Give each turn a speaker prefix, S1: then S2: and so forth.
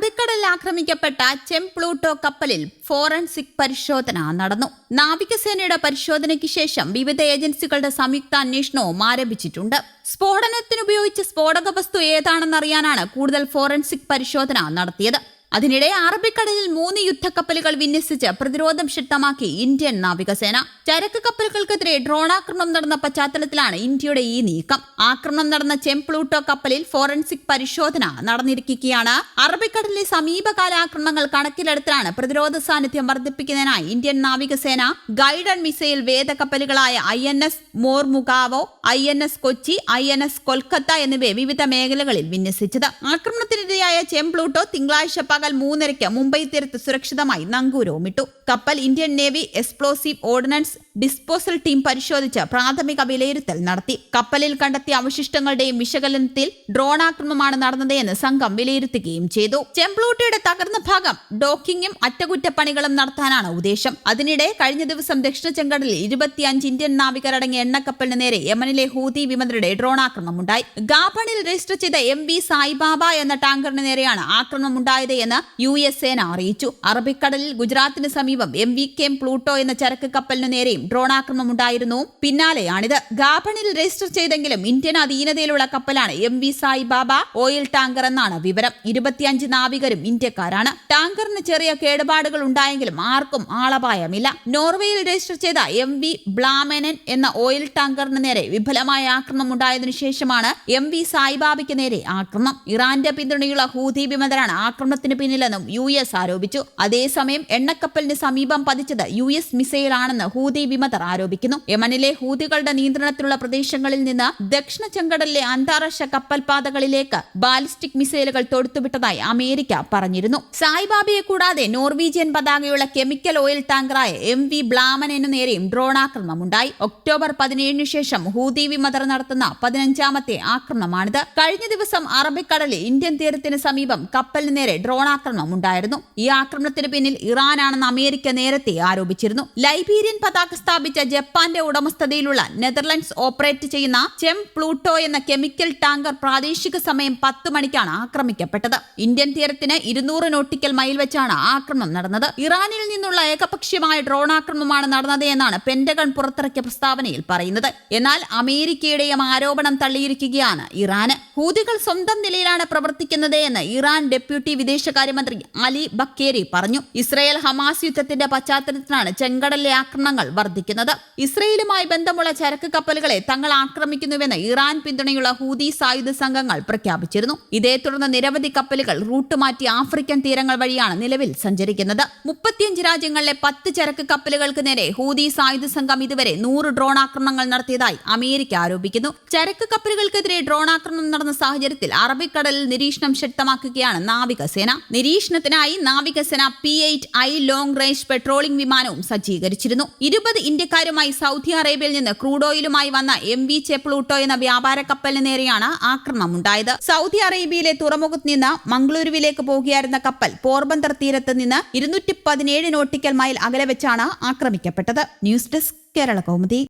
S1: അറബിക്കടലിൽ ആക്രമിക്കപ്പെട്ട ചെംപ്ലൂട്ടോ കപ്പലിൽ ഫോറൻസിക് പരിശോധന നടന്നു. നാവികസേനയുടെ പരിശോധനയ്ക്ക് ശേഷം വിവിധ ഏജൻസികളുടെ സംയുക്ത അന്വേഷണവും ആരംഭിച്ചിട്ടുണ്ട്. സ്ഫോടനത്തിനുപയോഗിച്ച സ്ഫോടക വസ്തു ഏതാണെന്നറിയാനാണ് കൂടുതൽ ഫോറൻസിക് പരിശോധന നടത്തിയത്. അതിനിടെ അറബിക്കടലിൽ മൂന്ന് യുദ്ധക്കപ്പലുകൾ വിന്യസിച്ച് പ്രതിരോധം ശക്തമാക്കി ഇന്ത്യൻ നാവികസേന. ചരക്ക് കപ്പലുകൾക്കെതിരെ ഡ്രോണാക്രമണം നടന്ന പശ്ചാത്തലത്തിലാണ് ഇന്ത്യയുടെ ഈ നീക്കം. ആക്രമണം നടന്ന ചെംപ്ലൂട്ടോ കപ്പലിൽ ഫോറൻസിക് പരിശോധന നടന്നിരിക്കുകയാണ്. അറബിക്കടലിലെ സമീപകാല ആക്രമണങ്ങൾ കണക്കിലെടുത്താണ് പ്രതിരോധ സാന്നിധ്യം വർദ്ധിപ്പിക്കുന്നതിനായി ഇന്ത്യൻ നാവികസേന guide and missile വേദക്കപ്പലുകളായ I N S Mormugao I N S Kochi I N S Kolkata എന്നിവയെ വിവിധ മേഖലകളിൽ വിന്യസിച്ചത്. ആക്രമണത്തിനിരയായ ചെംപ്ലൂട്ടോ തിങ്കളാഴ്ച പകൽ മൂന്നരയ്ക്ക് മുംബൈ തീരത്ത് സുരക്ഷിതമായി നങ്കൂരവുമിട്ടു. കപ്പൽ Indian Navy explosive ordnance disposal team പരിശോധിച്ച് പ്രാഥമിക വിലയിരുത്തൽ നടത്തി. കപ്പലിൽ കണ്ടെത്തിയ അവശിഷ്ടങ്ങളുടെയും വിശകലനത്തിൽ ഡ്രോൺ ആക്രമണമാണ് നടന്നതെന്ന് സംഘം വിലയിരുത്തുകയും ചെയ്തു. ചെമ്പ്ലൂട്ടിയുടെ തകർന്ന ഭാഗം ഡോക്കിങ്ങും അറ്റകുറ്റപ്പണികളും നടത്താനാണ് ഉദ്ദേശം. അതിനിടെ കഴിഞ്ഞ ദിവസം ദക്ഷിണ ചെങ്കടലിൽ ഇരുപത്തിയഞ്ച് ഇന്ത്യൻ നാവികരടങ്ങിയ എണ്ണക്കപ്പലിന് നേരെ യമനിലെ ഹൂതി വിമതരുടെ ഡ്രോൺ ആക്രമണമുണ്ടായി. ഗാബണിൽ രജിസ്റ്റർ ചെയ്ത എം വി സായിബാബ എന്ന ടാങ്കറിന് നേരെയാണ് ആക്രമണമുണ്ടായത് എന്ന് യു എസ് സേന അറിയിച്ചു. അറബിക്കടലിൽ ഗുജറാത്തിന് സമീപം എം വി കെം പ്ലൂട്ടോ എന്ന ചരക്ക് കപ്പലിനു നേരെയും ഡ്രോൺ ആക്രമണം ഉണ്ടായിരുന്നു പിന്നാലെയാണിത്. ഗാബണിൽ രജിസ്റ്റർ ചെയ്തെങ്കിലും ഇന്ത്യൻ അധീനതയിലുള്ള കപ്പലാണ് M V Saibaba oil tanker എന്നാണ് വിവരം. ഇരുപത്തിയഞ്ച് നാവികരും ഇന്ത്യക്കാരാണ്. ടാങ്കറിന് ചെറിയ കേടുപാടുകൾ ഉണ്ടായെങ്കിലും ആർക്കും ആളപായമില്ല. നോർവേയിൽ രജിസ്റ്റർ ചെയ്ത എം വി ബ്ലാമെനൻ എന്ന ഓയിൽ ടാങ്കറിന് നേരെ വിഫലമായ ആക്രമണം ഉണ്ടായതിനു ശേഷമാണ് എം വി സായിബാബയ്ക്ക് നേരെ ആക്രമണം ഇറാന്റെ പിന്തുണയുള്ള ഹൂതി വിമതരാണ് ആക്രമണത്തിന് പിന്നിലെന്നും യു എസ് ആരോപിച്ചു. അതേസമയം എണ്ണക്കപ്പലിന് സമീപം പതിച്ചത് യു എസ് മിസൈലാണെന്ന് ഹൂതി വിമതർ ആരോപിക്കുന്നു. യമനിലെ ഹൂതികളുടെ നിയന്ത്രണത്തിലുള്ള പ്രദേശങ്ങളിൽ നിന്ന് ദക്ഷിണ ചെങ്കടലിലെ അന്താരാഷ്ട്ര കപ്പൽപാതകളിലേക്ക് ബാലിസ്റ്റിക് മിസൈലുകൾ തൊടുത്തുവിട്ടതായി അമേരിക്ക പറഞ്ഞിരുന്നു. സായിബാബയെ കൂടാതെ നോർവീജിയൻ പതാകയുള്ള കെമിക്കൽ ഓയിൽ ടാങ്കറായ എം വി ബ്ലാമനു നേരെയും ഡ്രോൺ ആക്രമണമുണ്ടായി ഒക്ടോബർ പതിനേഴിന് ശേഷം ഹൂതി വിമതർ നടത്തുന്ന പതിനഞ്ചാമത്തെ ആക്രമണമാണിത്. കഴിഞ്ഞ ദിവസം അറബിക്കടലിൽ ഇന്ത്യൻ തീരത്തിന് സമീപം കപ്പലിന് നേരെ ഡ്രോൺ ആക്രമണം ഉണ്ടായിരുന്നു ഈ ആക്രമണത്തിന് പിന്നിൽ ഇറാനാണെന്ന് അമേരിക്ക നേരത്തെ ആരോപിച്ചിരുന്നു. ലൈബീരിയൻ പതാക സ്ഥാപിച്ച ജപ്പാന്റെ ഉടമസ്ഥതയിലുള്ള നെതർലൻഡ്സ് ഓപ്പറേറ്റ് ചെയ്യുന്ന ചെം പ്ലൂട്ടോ എന്ന കെമിക്കൽ ടാങ്കർ പ്രാദേശിക സമയം പത്ത് മണിക്കാണ് ആക്രമിക്കപ്പെട്ടത്. ഇന്ത്യൻ തീരത്തിന് ഇരുന്നൂറ് നോട്ടിക്കൽ മൈൽ വെച്ചാണ് ആക്രമണം നടന്നത്. ഇറാനിൽ നിന്നുള്ള ഏകപക്ഷീയമായ ഡ്രോൺ ആക്രമണമാണ് നടന്നത് എന്നാണ് പെന്റഗൺ പുറത്തിറക്കിയ പ്രസ്താവനയിൽ പറയുന്നത്. എന്നാൽ അമേരിക്കയുടെയും ആരോപണം തള്ളിയിരിക്കുകയാണ് ഇറാന്. ഹൂതികൾ സ്വന്തം നിലയിലാണ് പ്രവർത്തിക്കുന്നത് എന്ന് ഇറാൻ ഡെപ്യൂട്ടി വിദേശകാര്യമന്ത്രി അലി ബക്കേരി പറഞ്ഞു. ഇസ്രയേൽ ഹമാസ് യുദ്ധത്തിന്റെ പശ്ചാത്തലത്തിലാണ് ചെങ്കടലിലെ ആക്രമണങ്ങൾ വർദ്ധിക്കുന്നത് ഇസ്രയേലുമായി ബന്ധമുള്ള ചരക്ക് കപ്പലുകളെ തങ്ങൾ ആക്രമിക്കുന്നുവെന്ന് ഇറാൻ പിന്തുണയുള്ള ഹൂതി സായുധ സംഘങ്ങൾ പ്രഖ്യാപിച്ചിരുന്നു. ഇതേ തുടർന്ന് നിരവധി കപ്പലുകൾ റൂട്ട് മാറ്റി ആഫ്രിക്കൻ തീരങ്ങൾ വഴിയാണ് നിലവിൽ സഞ്ചരിക്കുന്നത്. മുപ്പത്തിയഞ്ച് രാജ്യങ്ങളിലെ പത്ത് ചരക്ക് കപ്പലുകൾക്ക് നേരെ ഹൂതി സായുധ സംഘം ഇതുവരെ നൂറ് ഡ്രോൺ ആക്രമണങ്ങൾ നടത്തിയതായി അമേരിക്ക ആരോപിക്കുന്നു. ചരക്ക് കപ്പലുകൾക്കെതിരെ ഡ്രോൺ ആക്രമണം നടന്ന സാഹചര്യത്തിൽ അറബിക്കടലിൽ നിരീക്ഷണം ശക്തമാക്കുകയാണ് നാവികസേന നിരീക്ഷണത്തിനായി നാവികസേന P eight I long range patrolling വിമാനവും സജ്ജീകരിച്ചിരുന്നു. ഇരുപത് ഇന്ത്യക്കാരുമായി സൗദി അറേബ്യയിൽ നിന്ന് ക്രൂഡ് ഓയിലുമായി വന്ന എം വി ചെപ്ലൂട്ടോ എന്ന വ്യാപാര കപ്പലിന് നേരെയാണ് ആക്രമണം ഉണ്ടായത് സൗദി അറേബ്യയിലെ തുറമുഖത്ത് നിന്ന് മംഗളൂരുവിലേക്ക് പോകുകയായിരുന്ന കപ്പൽ പോർബന്തർ തീരത്ത് നിന്ന് ഇരുന്നൂറ്റി പതിനേഴ് നോട്ടിക്കൽ മൈൽ അകലെ വെച്ചാണ് ആക്രമിക്കപ്പെട്ടത്. News desk Kerala Kaumudi.